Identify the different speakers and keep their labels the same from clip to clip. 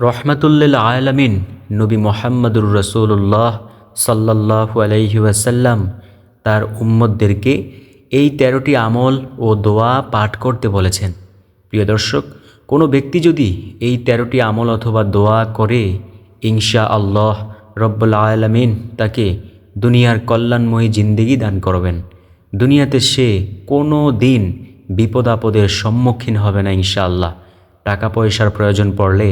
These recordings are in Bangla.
Speaker 1: রহমাতুল্লিল আয়ালামিন নবী মোহাম্মদুর রসুল্লাহ সাল্লাহু আলাইহি ওয়াসাল্লাম তার উম্মদদেরকে এই তেরোটি আমল ও দোয়া পাঠ করতে বলেছেন। প্রিয় দর্শক, কোনো ব্যক্তি যদি এই তেরোটি আমল অথবা দোয়া করে ইনশা আল্লাহ রব্বুল আয়ালামিন তাকে দুনিয়ার কল্যাণময়ী জিন্দিগি দান করবেন। দুনিয়াতে সে কোনো দিন বিপদ আপদের সম্মুখীন হবে না ইনশাআল্লাহ। টাকা পয়সার প্রয়োজন পড়লে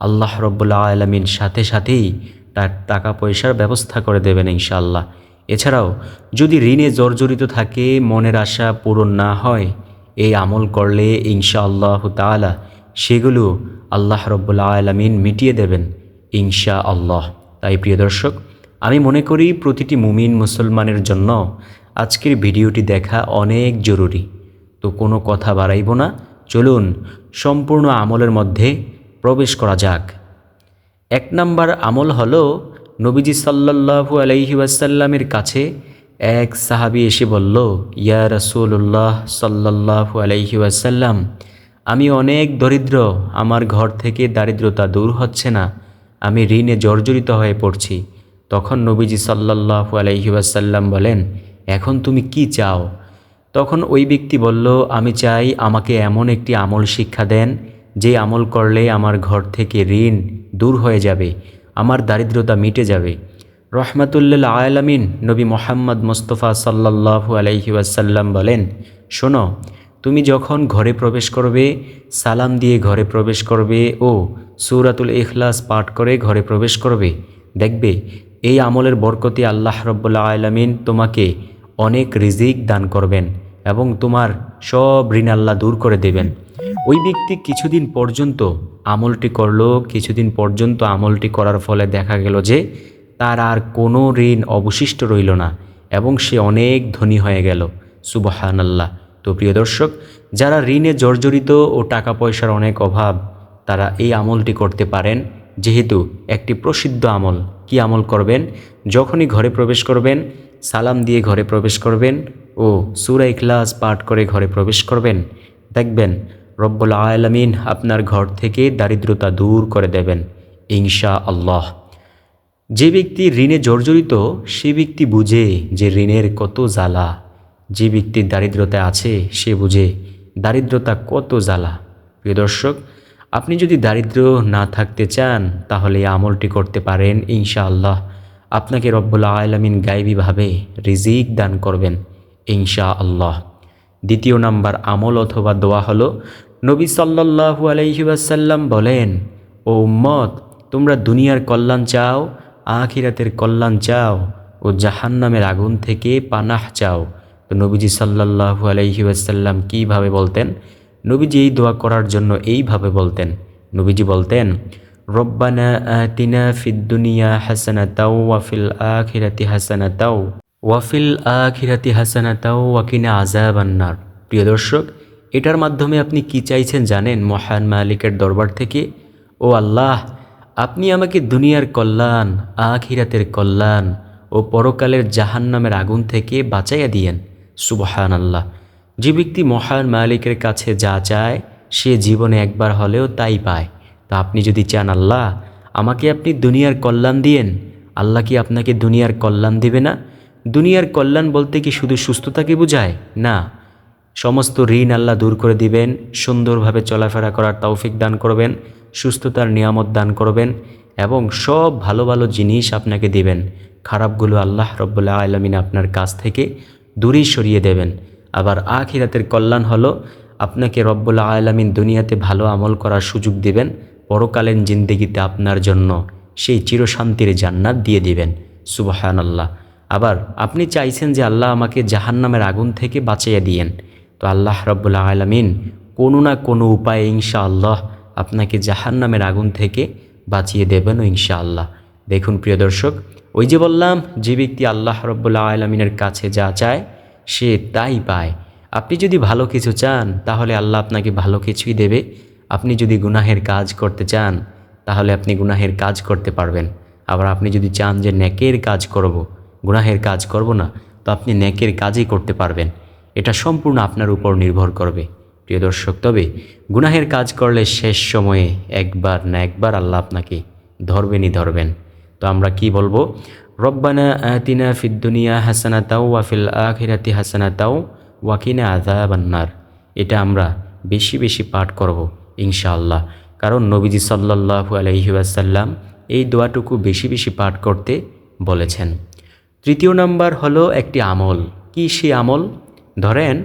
Speaker 1: আল্লাহ রব্বুল্লা আলমিন সাথে সাথেই তার টাকা পয়সার ব্যবস্থা করে দেবেন ইনশাআল্লাহ। এছাড়াও, যদি ঋণে জর্জরিত থাকে, মনের আশা পূরণ না হয়, এই আমল করলে ইনশাআল্লাহ তালা সেগুলো আল্লাহ রব্বুল্লা আলমিন মিটিয়ে দেবেন ইনশা আল্লাহ তাই প্রিয় দর্শক, আমি মনে করি প্রতিটি মুমিন মুসলমানের জন্য আজকের ভিডিওটি দেখা অনেক জরুরি। তো কোনো কথা বাড়াইব না। চলুন, সম্পূর্ণ আমলের মধ্যে প্রবেশ করা যাক। এক নাম্বার আমল হল, নবীজি সাল্লাল্লাহু আলাইহি ওয়াসাল্লামের কাছে এক সাহাবি এসে বলল, ইয়া রাসূলুল্লাহ সাল্লাল্লাহু আলাইহি ওয়াসাল্লাম, আমি অনেক দরিদ্র, আমার ঘর থেকে দারিদ্রতা দূর হচ্ছে না, আমি ঋণে জর্জরিত হয়ে পড়ছি। তখন নবীজি সাল্লাল্লাহু আলাইহি ওয়াসাল্লাম বলেন, এখন তুমি কি চাও? তখন ওই ব্যক্তি বলল, আমি চাই আমাকে এমন একটি আমল শিক্ষা দেন যে আমল করলে আমার ঘর থেকে ঋণ দূর হয়ে যাবে, আমার দারিদ্রতা মিটে যাবে। রহমাতুল্লাল আয়ালামিন নবী মোহাম্মদ মোস্তফা সাল্লাহু আলাইহি ওয়াসাল্লাম বলেন, শোনো, তুমি যখন ঘরে প্রবেশ করবে, সালাম দিয়ে ঘরে প্রবেশ করবে ও সুরাতুল ইখলাস পাঠ করে ঘরে প্রবেশ করবে, দেখবে এই আমলের বরকতি আল্লাহ রব্বুল্লা আয়ালামিন তোমাকে অনেক রিজিক দান করবেন এবং তোমার সব ঋণ আল্লাহ দূর করে দেবেন। ওই ব্যক্তি কিছুদিন পর্যন্ত আমলটি করল, কিছুদিন পর্যন্ত আমলটি করার ফলে দেখা গেল যে তার আর কোনো ঋণ অবশিষ্ট রইল না এবং সে অনেক ধনী হয়ে গেল। সুবহান আল্লাহ তো প্রিয় দর্শক, যারা ঋণে জর্জরিত ও টাকা পয়সার অনেক অভাব, তারা এই আমলটি করতে পারেন। যেহেতু একটি প্রসিদ্ধ আমল। কি আমল করবেন? যখনই ঘরে প্রবেশ করবেন, সালাম দিয়ে ঘরে প্রবেশ করবেন ও সুরা ইখলাস পাঠ করে ঘরে প্রবেশ করবেন, দেখবেন রব্বুল আলমিন আপনার ঘর থেকে দারিদ্রতা দূর করে দেবেন ইংশা আল্লাহ যে ব্যক্তি ঋণে জর্জরিত, সে ব্যক্তি বুঝে যে ঋণের কত জ্বালা। যে ব্যক্তির দারিদ্রতা আছে, সে বুঝে দারিদ্রতা কত জ্বালা। প্রিয় দর্শক, আপনি যদি দারিদ্র না থাকতে চান, তাহলে আমলটি করতে পারেন ইনশা আল্লাহ আপনাকে রব্বুল্লা আলমিন গাইবীভাবে রিজিক দান করবেন ইনশা আল্লাহ দ্বিতীয় নাম্বার আমল অথবা দোয়া হলো নবী সাল্লাহু আলহিবাসাল্লাম বলেন, ও উম্মত, তোমরা দুনিয়ার কল্যাণ চাও, আখিরাতের কল্যাণ চাও ও জাহান্নামের আগুন থেকে পানাহ চাও। তো নবীজি সাল্লাহু আলহি ওয়াসাল্লাম কীভাবে বলতেন? নবীজি এই দোয়া করার জন্য এইভাবে বলতেন। নবীজি বলতেন, রব্বানা আতিনা ফিদ্দুনিয়া হাসানা তাও ওয়াফিল আখিরাতি হাসানা তাও ওয়াফিল আখিরাতি হাসানা তাও ওয়াকিনা আজাবান্নার প্রিয় দর্শক এটার মাধ্যমে আপনি কি চাইছেন জানেন? মহান মালিকের দরবার থেকে, ও আল্লাহ, আপনি আমাকে দুনিয়ার কল্যাণ, আখিরাতের কল্যাণ ও পরকালের জাহান্নামের আগুন থেকে বাঁচাইয়া দিয়েন। সুবহান আল্লাহ যে ব্যক্তি মহান মালিকের কাছে যা চায়, সে জীবনে একবার হলেও তাই পায়। তা আপনি যদি চান, আল্লাহ, আমাকে আপনি দুনিয়ার কল্যাণ দিয়েন। আল্লাহ কি আপনাকে দুনিয়ার কল্যাণ দিবে না? দুনিয়ার কল্যাণ বলতে কি শুধু সুস্থতাকে বোঝায়? না। সমস্ত ঋণ আল্লাহ দূর করে দিবেন, সুন্দরভাবে চলাফেরা করার তৌফিক দান করবেন, সুস্থতার নিয়ামত দান করবেন এবং সব ভালো ভালো জিনিস আপনাকে দিবেন। খারাপগুলো আল্লাহ রব্বুল্লাহ আলমিন আপনার কাছ থেকে দূরেই সরিয়ে দেবেন। আবার আখিরাতের কল্যাণ হলো, আপনাকে রব্বুল্লাহ আলমিন দুনিয়াতে ভালো আমল করার সুযোগ দিবেন, পরকালীন জিন্দিগিতে আপনার জন্য সেই চিরশান্তির জান্নাত দিয়ে দিবেন। সুবহান আল্লাহ আবার আপনি চাইছেন যে আল্লাহ আমাকে জাহান্নামের আগুন থেকে বাঁচিয়ে দিয়েন। তো আল্লাহ রব্বুল্লাহ আলমিন কোনো না কোনো উপায়ে ইনশা আল্লাহ আপনাকে জাহান্নামের আগুন থেকে বাঁচিয়ে দেবেন ও ইনশাআল্লাহ। দেখুন প্রিয় দর্শক, ওই যে বললাম, যে ব্যক্তি আল্লাহ রব্বুল্লাহ আলমিনের কাছে যা চায়, সে তাই পায়। আপনি যদি ভালো কিছু চান, তাহলে আল্লাহ আপনাকে ভালো কিছুই দেবে। আপনি যদি গুনাহের কাজ করতে চান, তাহলে আপনি গুনাহের কাজ করতে পারবেন। আবার আপনি যদি চান যে নেকের কাজ করব, গুনাহের কাজ করব না, তো আপনি নেকের কাজই করতে পারবেন। এটা সম্পূর্ণ আপনার উপর নির্ভর করবে। প্রিয় দর্শক, তবে গুনাহের কাজ করলে শেষ সময়ে একবার না একবার আল্লাহ আপনাকে ধরবেনই ধরবেন। তো আমরা কি বলব? রব্বানা আতিনা ফিদ্দুনিয়া হাসানা তাও ওয়াফিল আখিরাতি হাসানা তাও ওয়াকিনা আজাবান্নার এটা আমরা বেশি বেশি পাঠ করব ইনশাআল্লাহ। কারণ নবীজি সাল্লাল্লাহু আলাইহি ওয়াসাল্লাম এই দোয়াটুকু বেশি বেশি পাঠ করতে বলেছেন। তৃতীয় নাম্বার হলো একটি আমল। কি সে আমল? ধরেন,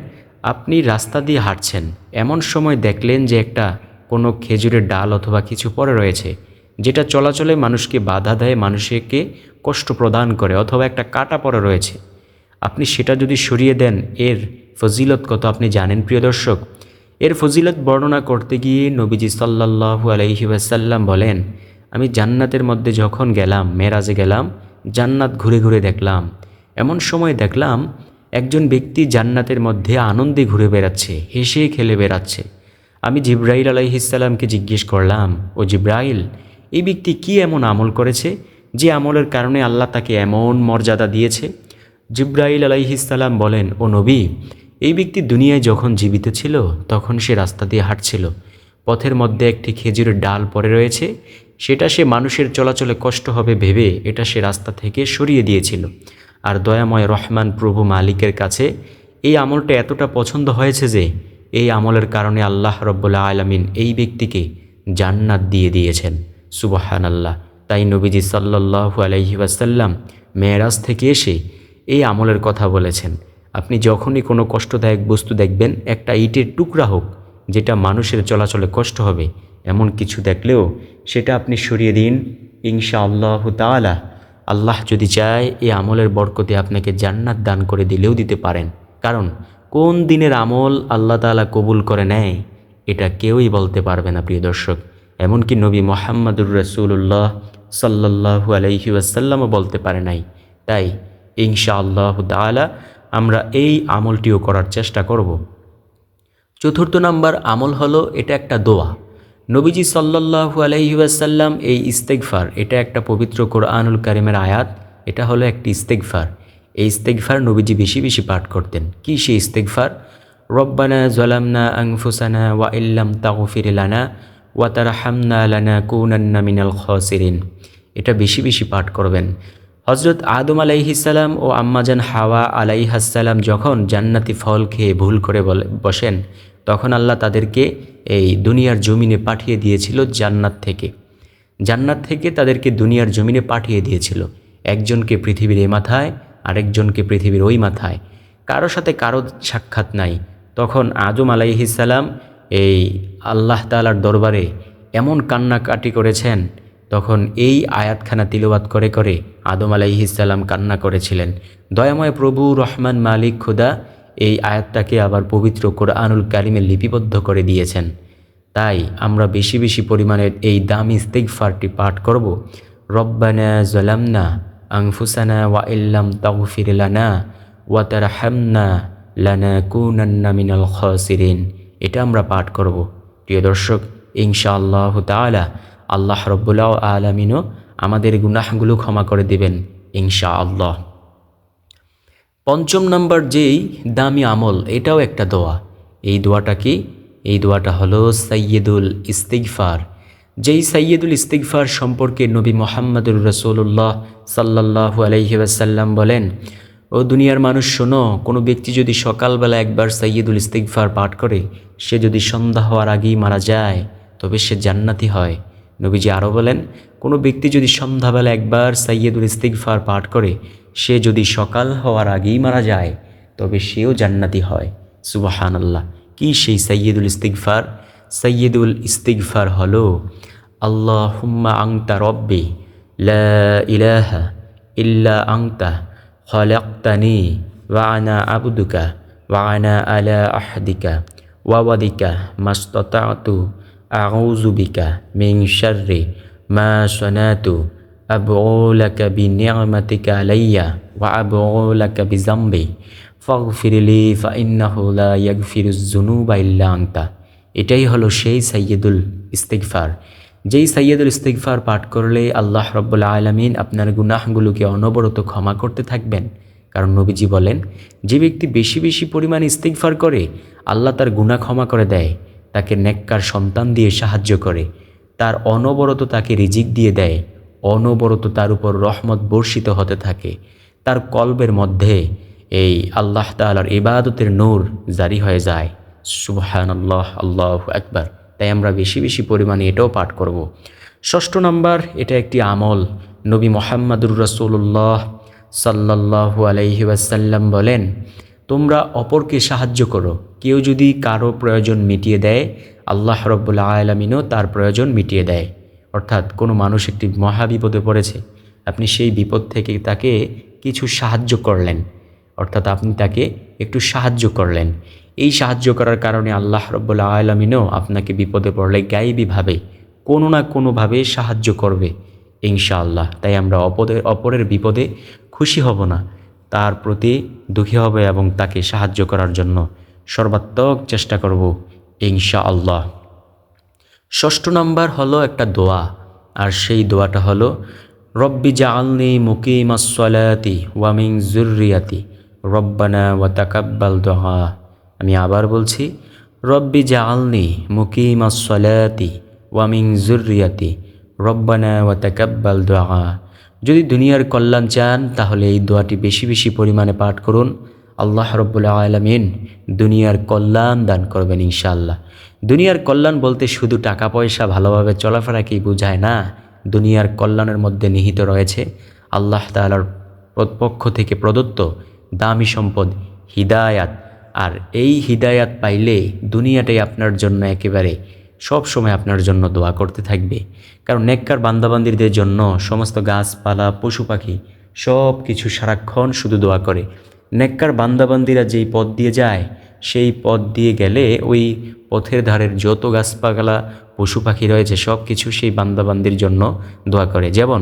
Speaker 1: আপনি রাস্তা দিয়ে হাঁটছেন। এমন সময় দেখলেন যে একটা কোনো খেজুরের ডাল অথবা কিছু পরে রয়েছে, যেটা চলাচলে মানুষকে বাধা দেয়, মানুষকে কষ্ট প্রদান করে, অথবা একটা কাটা পড়ে রয়েছে। আপনি সেটা যদি সরিয়ে দেন, এর ফজিলত কত আপনি জানেন, প্রিয় দর্শক? এর ফজিলত বর্ণনা করতে গিয়ে নবীজি সাল্লাল্লাহু আলাইহি ওয়াসাল্লাম বলেন, আমি জান্নাতের মধ্যে যখন গেলাম, মেরাজে গেলাম, জান্নাত ঘুরে ঘুরে দেখলাম। এমন সময় দেখলাম একজন ব্যক্তি জান্নাতের মধ্যে আনন্দে ঘুরে বেড়াচ্ছে, হেসে খেলে বেড়াচ্ছে। আমি জিব্রাইল আলাইহিসাল্লামকে জিজ্ঞেস করলাম, ও জিব্রাইল, এই ব্যক্তি কি এমন আমল করেছে যে আমলের কারণে আল্লাহ তাকে এমন মর্যাদা দিয়েছে? জিব্রাইল আলাইহিসাল্লাম বলেন, ও নবী, এই ব্যক্তি দুনিয়ায় যখন জীবিত ছিল, তখন সে রাস্তা দিয়ে হাঁটছিল। পথের মধ্যে একটি খেজুরের ডাল পড়ে রয়েছে, সেটা সে মানুষের চলাচলে কষ্ট হবে ভেবে এটা সে রাস্তা থেকে সরিয়ে দিয়েছিল। আর দয়াময় রহমান প্রভু মালিকের কাছে এই আমলটা এতটা পছন্দ হয়েছে যে এই আমলের কারণে আল্লাহ রব্বুল্লা আলমিন এই ব্যক্তিকে জান্নাত দিয়ে দিয়েছেন। সুবাহান আল্লাহ তাই নবীজি সাল্লাহু আলহি ওয়াসাল্লাম মেয়েরাজ থেকে এসে এই আমলের কথা বলেছেন। আপনি যখনই কোনো কষ্টদায়ক বস্তু দেখবেন, একটা ইটের টুকরা হোক, যেটা মানুষের চলাচলে কষ্ট হবে, এমন কিছু দেখলেও সেটা আপনি সরিয়ে দিন। ইনশা আল্লাহ তালা আল্লাহ যদি চায় এই আমলের বরকতে আপনাকে জান্নাত দান করে দিলেও দিতে পারেন। কারণ, কোন দিনের আমল আল্লাহ তালা কবুল করে নেয়, এটা কেউই বলতে পারবে না, প্রিয় দর্শক। এমনকি নবী মোহাম্মদুর রসুল্লাহ সাল্লাহু আলহি ওয়াসাল্লামও বলতে পারে নাই। তাই ইনশা আল্লাহ তালা আমরা এই আমলটিও করার চেষ্টা করব। চতুর্থ নাম্বার আমল হলো, এটা একটা দোয়া। নবীজি সাল্লাহু আলহিউসাল্লাম এই ইস্তেকফার এটা একটা পবিত্র কোরআনুল কারিমের আয়াত, এটা হলো একটি ইস্তেকফার এই ইস্তেকফার নবীজি বেশি বেশি পাঠ করতেন। কি সেই ইস্তেকফার রব্বানা জলামনা আংফুসানা ওয়া ইল্লাম তাগফির লানা ওয়া তারা হামনা লানা কৌনান্না মিনাল খসিরিন। এটা বেশি বেশি পাঠ করবেন। হজরত আদম আলাইহিসাল্লাম ও আম্মাজান হাওয়া আলাইহাসাল্লাম যখন জান্নাতি ফল খেয়ে ভুল করে বলে, বসেন তখন আল্লাহ তাদেরকে এই দুনিয়ার জমিনে পাঠিয়ে দিয়েছিল জান্নাত থেকে। জান্নাত থেকে তাদেরকে দুনিয়ার জমিনে পাঠিয়ে দিয়েছিল। একজনকে পৃথিবীর এ মাথায়, আরেকজনকে পৃথিবীর ওই মাথায়। কারও সাথে কারও সাক্ষাৎ নাই। তখন আদম আলাইহিসাল্লাম এই আল্লাহ তালার দরবারে এমন কান্নাকাটি করেছেন, তখন এই আয়াতখানা তিলবাত করে করে আদম আলাইহিসাল্লাম কান্না করেছিলেন। দয়াময় প্রভু, রহমান, মালিক, খুদা এই আয়াতটাকে আবার পবিত্র কোরআনুল কারিমে লিপিবদ্ধ করে দিয়েছেন। তাই আমরা বেশি বেশি পরিমাণে এই দামি ইস্তেকফারটি পাঠ করব। রব্বানা জলামনা আংফুসানা ওয়া ইল্লাম তাগফির লানা ওয়া তারহামনা লানা কুনান্না মিনাল খসিরিন। এটা আমরা পাঠ করব। প্রিয় দর্শক, ইনশাআল্লাহ তাআলা আল্লাহ রব্বুল্লাহ আলমিনও আমাদের গুনাহগুলো ক্ষমা করে দেবেন ইনশা আল্লাহ পঞ্চম নম্বর যেই দামি আমল, এটাও একটা দোয়া। এই দোয়াটা কি? এই দোয়াটা হলো সৈয়দুল ইস্তিগফার। যেই সৈয়দুল ইস্তিগফার সম্পর্কে নবী মোহাম্মদুর রসুল্লাহ সাল্লাহু আলহি আসাল্লাম বলেন, ও দুনিয়ার মানুষ, শোনো, কোনো ব্যক্তি যদি সকালবেলা একবার সৈয়দুল ইস্তিগফার পাঠ করে, সে যদি সন্ধ্যা হওয়ার আগেই মারা যায়, তবে সে জান্নাতি হয়। নবীজি আরও বলেন, কোনো ব্যক্তি যদি সন্ধ্যাবেলা একবার সৈয়দুল ইস্তিগফার পাঠ করে, সে যদি সকাল হওয়ার আগেই মারা যায়, তবে সেও জান্নাতি হয়। সুবাহান আল্লাহ কি সেই সৈয়দুল ইস্তিগফার? সৈয়দুল ইস্তিগফার হল আল্লাহ হুম্মা আংতা রব্বি ইলাহা ইল্লা আংতা খলাক্তানি ওয়ানা আবুদুকা ওয়ানা আলা আহদিকা ওয়াওয়াদিকা মাস্ততাতু আউযু বিকা মিন শাররি মা সনাতু أبعو لك بنعمتك علي وأبعو لك بذنبي فاغفر لي فإنه لا يغفر الذنوب إلا أنت এটাই হলো সেই সাইয়দুল ইস্তিগফার যেই সাইয়দুল ইস্তিগফার পাঠ করলে আল্লাহ রব্বুল আলমিন আপনার গুনাহগুলোকে অনবরত ক্ষমা করতে থাকবেন কারণ নবীজি বলেন যে ব্যক্তি বেশি বেশি পরিমাণ ইস্তিগফার করে আল্লাহ তার গুনাহ ক্ষমা করে দেয় তাকে নেককার সন্তান দিয়ে সাহায্য করে। তার অনবরত তাকে রিজিক দিয়ে দেয়, অনবরত তার উপর রহমত বর্ষিত হতে থাকে। তার কলবের মধ্যে এই আল্লাহ তালার ইবাদতের নূর জারি হয়ে যায়। সুবহান আল্লাহ আল্লাহ একবার তাই আমরা বেশি বেশি পরিমাণে এটাও পাঠ করব। ষষ্ঠ নাম্বার, এটা একটি আমল। নবী মোহাম্মদুর রসুল্লাহ সাল্লাহু আলাইহি ওয়াসাল্লাম বলেন, তোমরা অপরকে সাহায্য করো কেউ যদি কারও প্রয়োজন মিটিয়ে দেয়, আল্লাহ রব্বুল্লা আলমিনও তার প্রয়োজন মিটিয়ে দেয়। অর্থাৎ কোনো মানুষ একটি মহাবিপদে পড়েছে, আপনি সেই বিপদ থেকে তাকে কিছু সাহায্য করলেন। অর্থাৎ আপনি তাকে একটু সাহায্য করলেন। এই সাহায্য করার কারণে আল্লাহ রব্বুল্লা আলমিনও আপনাকে বিপদে পড়লে গাইবীভাবে কোনো না কোনোভাবে সাহায্য করবে, ইনশাআল্লাহ। তাই আমরা অপদের অপরের বিপদে খুশি হব না। তার প্রতি দুঃখী হবে এবং তাকে সাহায্য করার জন্য সর্বাত্মক চেষ্টা করব, ইনশাআল্লাহ। ষষ্ঠ নাম্বার হলো একটা দোয়া, আর সেই দোয়াটা হলো, রব্বি জাআলনি মুকিম আসলাতি ওয়ামিং জুরিয়াতি রব্বানা ওয়া তাকাব্বাল দোয়া। আমি আবার বলছি, রব্বি জাআলনি মুকিম আসলাতি ওয়ামিং জুরিয়াতি রব্বানা ওয়া তাকাব্বাল দোয়া। যদি দুনিয়ার কল্যাণ চান, তাহলে এই দোয়াটি বেশি বেশি পরিমাণে পাঠ করুন। আল্লাহ রব্বুল্লা আলমিন দুনিয়ার কল্যাণ দান করবেন ইনশাআল্লাহ। দুনিয়ার কল্যাণ বলতে শুধু টাকা পয়সা ভালোভাবে চলাফেরাকেই বোঝায় না, দুনিয়ার কল্যাণের মধ্যে নিহিত রয়েছে আল্লাহ তালার পক্ষ থেকে প্রদত্ত দামি সম্পদ, হিদায়াত। আর এই হিদায়াত পাইলে দুনিয়াটাই আপনার জন্য একেবারে সব সময় আপনার জন্য দোয়া করতে থাকবে। কারণ নেককার বান্দাবান্দিরদের জন্য সমস্ত গাছপালা, পশু পাখি সব কিছু সারাক্ষণ শুধু দোয়া করে। নেককার বান্দাবান্দিরা যেই পথ দিয়ে যায়, সেই পথ দিয়ে গেলে ওই পথের ধারের যত গাছপালা, পশু পাখি রয়েছে সব কিছু সেই বান্দাবান্দির জন্য দোয়া করে। যেমন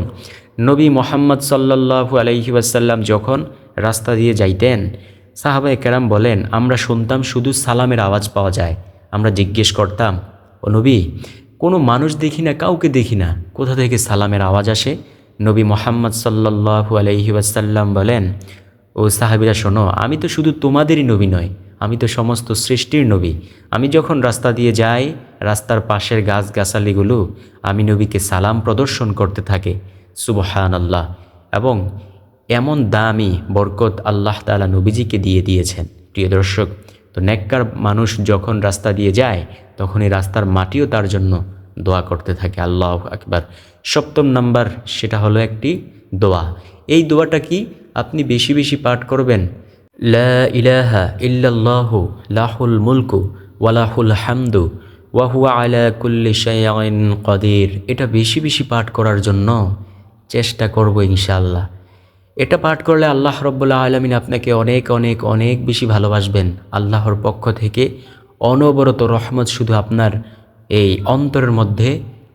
Speaker 1: নবী মোহাম্মদ সাল্লাহু আলহি ওয়াসাল্লাম যখন রাস্তা দিয়ে যাইতেন সাহাবাই কেরাম বলেন, আমরা শুনতাম শুধু সালামের আওয়াজ পাওয়া যায়। আমরা জিজ্ঞেস করতাম, ও নবী, কোনো মানুষ দেখি না, কাউকে দেখি না? কোথা থেকে সালামের আওয়াজ আসে? নবী মোহাম্মদ সাল্লাহু আলহি ওয়াসাল্লাম বলেন ও সাহাবিরা, শোনো, আমি তো শুধু তোমাদেরই নবী নয়, আমি তো সমস্ত সৃষ্টির নবী। আমি যখন রাস্তা দিয়ে যাই, রাস্তার পাশের গাছগাছালিগুলো, আমি নবীকে সালাম প্রদর্শন করতে থাকে সুবহান আল্লাহ এবং এমন দামি বরকত আল্লাহ তালা নবীজিকে দিয়ে দিয়েছেন। প্রিয় দর্শক, তো নেককার মানুষ যখন রাস্তা দিয়ে যায় তখন এই রাস্তার মাটিও তার জন্য দোয়া করতে থাকে, আল্লাহ আকবার। সপ্তম নাম্বার, সেটা হলো একটি দোয়া। এই দোয়াটা কি? আপনি বেশি বেশি পাঠ করবেন। লা ইলাহা লাহুল মুলকু ওয়ালাহুল হামদু ওয়াহুয়া আলা কুল্লি কদির। এটা বেশি বেশি পাঠ করার জন্য চেষ্টা করব ইনশাআল্লাহ। এটা পাঠ করলে আল্লাহ রব্বুল্লাহ আলমিন আপনাকে অনেক অনেক অনেক বেশি ভালোবাসবেন। আল্লাহর পক্ষ থেকে অনবরত রহমত শুধু আপনার এই অন্তরের মধ্যে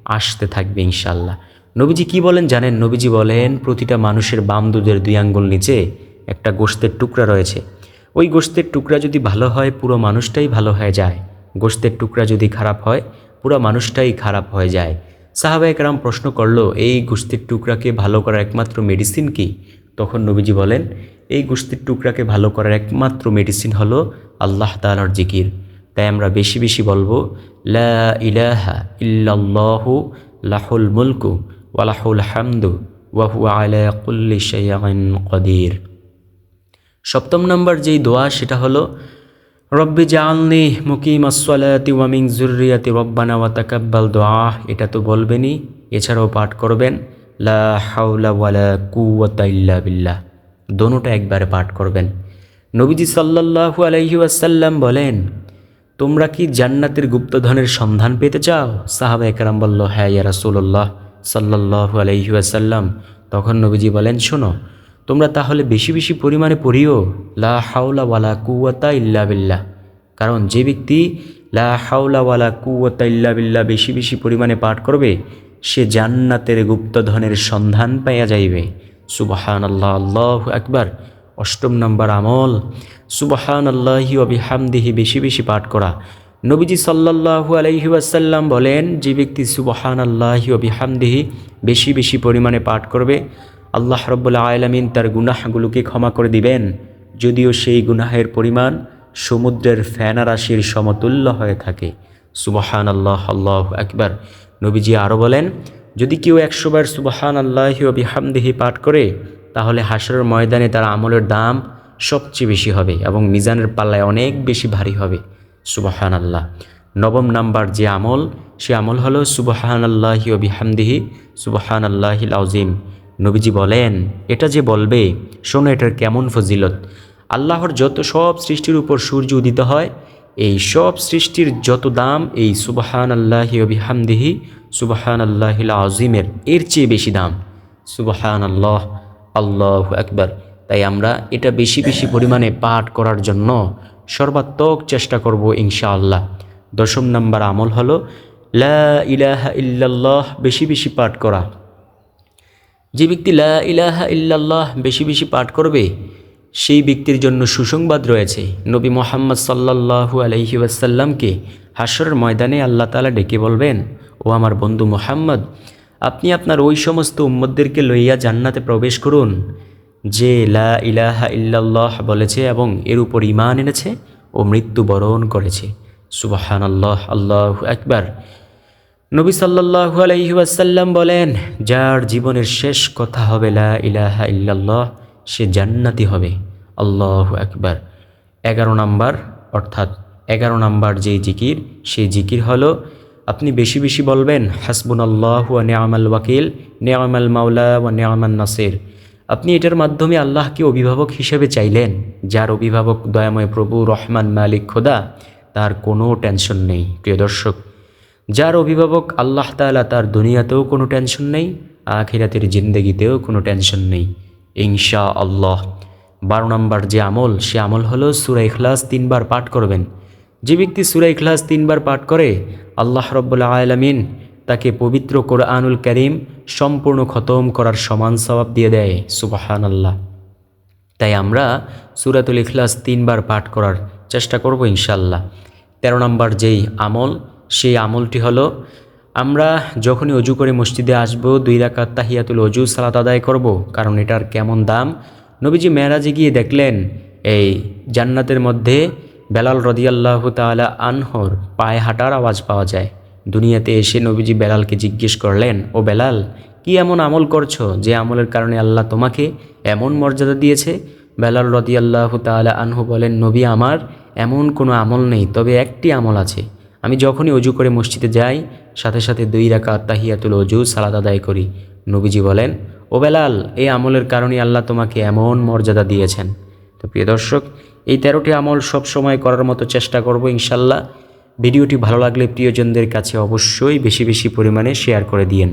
Speaker 1: আসতে থাকবে ইনশাল্লাহ নবীজি কি বলেন জানেন? নবীজি বলেন, প্রতিটা মানুষের বাম দুধের দুই আঙ্গুল নিচে একটা গোস্তের টুকরা রয়েছে। ওই গোস্তের টুকরা যদি ভালো হয়, পুরো মানুষটাই ভালো হয়ে যায়। গোস্তের টুকরা যদি খারাপ হয়, পুরো মানুষটাই খারাপ হয়ে যায়। সাহাবা একরাম প্রশ্ন করল, এই গোস্তের টুকরাকে ভালো করার একমাত্র মেডিসিন কি? তখন নবীজি বলেন, এই গোস্তের টুকরাকে ভালো করার একমাত্র মেডিসিন হলো আল্লাহ তালার জিকির। তাই আমরা বেশি বেশি বলব, লা ইলাহা ইল্লাল্লাহু লাহুল মুলকু ওয়ালাহুল হামদু ওয়াহু আলা কুল্লি কদির। সপ্তম নম্বর যেই দোয়া, সেটা হলো, রব্বি জালনি মুকিম আসলাতি ওয়ামিং জুরিয়াতি রব্বানা ওয়া তাকাব্বাল দোয়া এটা তো বলবেনই, এছাড়াও পাঠ করবেন, লা হাওলা ওয়ালা কুওয়াতা ইল্লা বিল্লাহ। দোনোটা একবারে পাঠ করবেন। নবীজি সাল্লাল্লাহু আলাইহি ওয়াসাল্লাম বলেন, তোমরা কি জান্নাতের গুপ্তধনের সন্ধান পেতে চাও? সাহাবা একরাম বলল হ্যাঁ ইয়া রাসূলুল্লাহ। সাল্লাল্লাহু আলাইহি ওয়াসাল্লাম। তখন নবীজি বলেন, শোনো, তোমরা তাহলে বেশি বেশি পরিমাণে পড়িও, লা হাওলা ওয়ালা কুওয়াতা ইল্লা বিল্লাহ। কারণ যে ব্যক্তি লা হাওলা ওয়ালা কুওয়াতা ইল্লা বিল্লাহ বেশি বেশি পরিমাণে পাঠ করবে, সে জান্নাতের গুপ্তধনের সন্ধান পাইয়া যাইবে। সুবাহান আল্লাহ আল্লাহ একবার অষ্টম নম্বর আমল সুবাহান আল্লাহি অবিহামদিহি বেশি বেশি পাঠ করা। নবীজি সাল্লাল্লাহু আলাইহি ওয়াসাল্লাম বলেন, যে ব্যক্তি সুবাহান আল্লাহি অবিহামদিহি বেশি বেশি পরিমাণে পাঠ করবে, আল্লাহ রব্বুল্লা আলমিন তার গুনাহগুলোকে ক্ষমা করে দিবেন। যদিও সেই গুনাহের পরিমাণ সমুদ্রের ফ্যানারাশির সমতুল্য হয়ে থাকে। সুবাহান আল্লাহ আল্লাহ একবার নবীজি আরও বলেন, যদি কেউ একশোবার সুবাহান আল্লাহ বিহামদিহি পাঠ করে, তাহলে হাসরের ময়দানে তার আমলের দাম সবচেয়ে বেশি হবে এবং মিজানের পাল্লায় অনেক বেশি ভারী হবে। সুবাহান আল্লাহ নবম নাম্বার যে আমল, সে আমল হলো সুবাহান আল্লাহি বিহামদিহি সুবাহান আল্লাহিল আজিম নবীজি বলেন, এটা যে বলবে, শোনো এটার কেমন ফজিলত। আল্লাহর যত সব সৃষ্টির উপর সূর্য উদিত হয়, এই সব সৃষ্টির যত দাম এই সুবাহান আল্লাহি বিহামদিহি সুবাহান আল্লাহিল আজিমের এর চেয়ে বেশি দাম। সুবাহান আল্লাহ আল্লাহ একবার তাই আমরা এটা বেশি বেশি পরিমাণে পাঠ করার জন্য সর্বাত্মক চেষ্টা করব ইনশাআল্লাহ। দশম নাম্বার আমল হলো, লা ইলাহা ইল্লাল্লাহ বেশি বেশি পাঠ করা। যে ব্যক্তি লা ইলাহা ইল্লাল্লাহ বেশি বেশি পাঠ করবে, সেই ব্যক্তির জন্য সুসংবাদ রয়েছে। নবী মোহাম্মদ সাল্লাল্লাহু আলহি ওয়াসাল্লামকে হাসরের ময়দানে আল্লাহ তালা ডেকে বলবেন, ও আমার বন্ধু মোহাম্মদ, আপনি আপনার ওই সমস্ত উম্মদদেরকে লইয়া জান্নাতে প্রবেশ করুন। যে লা ইলাহা ইল্লাল্লাহ বলেছে এবং এর উপর ইমান এনেছে ও মৃত্যুবরণ করেছে। সুবাহান আল্লাহ আল্লাহ একবার নবী সাল্লাহু আলাইহি ওয়াসাল্লাম বলেন, যার জীবনের শেষ কথা হবে লা ইলাহা ইল্লাল্লাহ, সে জান্নাতি হবে। আল্লাহ একবার এগারো নাম্বার, অর্থাৎ এগারো নাম্বার যে জিকির সেই জিকির হলো, আপনি বেশি বেশি বলবেন হাসবুন আল্লাহ ওয়া নেয়ামাল ওয়াকিল, নেয়ামাল মাওলা ওয়া নেয়ামান নাসির। আপনি এটার মাধ্যমে আল্লাহকে অভিভাবক হিসেবে চাইলেন, যার অভিভাবক দয়াময় প্রভু, রহমান, মালিক, খোদা, তার কোনো টেনশন নেই, প্রিয় দর্শক। যার অভিভাবক আল্লাহ তালা তার দুনিয়াতেও কোনো টেনশন নেই, আখিরাতের জিন্দগিতেও কোনো টেনশন নেই ইনশা আল্লাহ বারো নম্বর যে আমল, সে আমল হলো সুরা ইখলাস তিনবার পাঠ করবেন। যে ব্যক্তি সুরা ইখলাস তিনবার পাঠ করে, আল্লাহ রব্বুল্লা আলমিন তাকে পবিত্র কোরআনুল করিম সম্পূর্ণ খতম করার সমান সবাব দিয়ে দেয় সুবাহান আল্লাহ তাই আমরা সুরাতুল ইখলাস তিনবার পাঠ করার চেষ্টা করব ইনশাল্লাহ তেরো নম্বর যেই আমল, সেই আমলটি হলো, আমরা যখনই অজু করে মসজিদে আসব, দুই রাকাত তাহিয়াতুল অজু সালাত আদায় করব, কারণ এটার কেমন দাম? নবীজি মেয়েরাজে গিয়ে দেখলেন, এই জান্নাতের মধ্যে বেলাল রদিয়াল্লাহ তালা আনহর পায়ে হাঁটার আওয়াজ পাওয়া যায়। দুনিয়াতে এসে নবীজি বেলালকে জিজ্ঞেস করলেন, ও বেলাল, কি এমন আমল করছ যে আমলের কারণে আল্লাহ তোমাকে এমন মর্যাদা দিয়েছে? বেলাল রদিয়াল্লাহ তালা আনহু বলেন, নবী আমার, এমন কোনো আমল নেই, তবে একটি আমল আছে। আমি যখনই অজু করে মসজিদে যাই, সাথে সাথে দুই রাকা তাহিয়াতুল অজু সালাদ আদায় করি। নবীজি বলেন, ও বেলাল, এই আমলের কারণে আল্লাহ তোমাকে এমন মর্যাদা দিয়েছেন। তো প্রিয় দর্শক, এই তেরোটি আমল সব সময় করার মতো চেষ্টা করব ইনশাল্লাহ। ভিডিওটি ভালো লাগলে প্রিয়জনদের কাছে অবশ্যই বেশি বেশি পরিমাণে শেয়ার করে দিয়েন।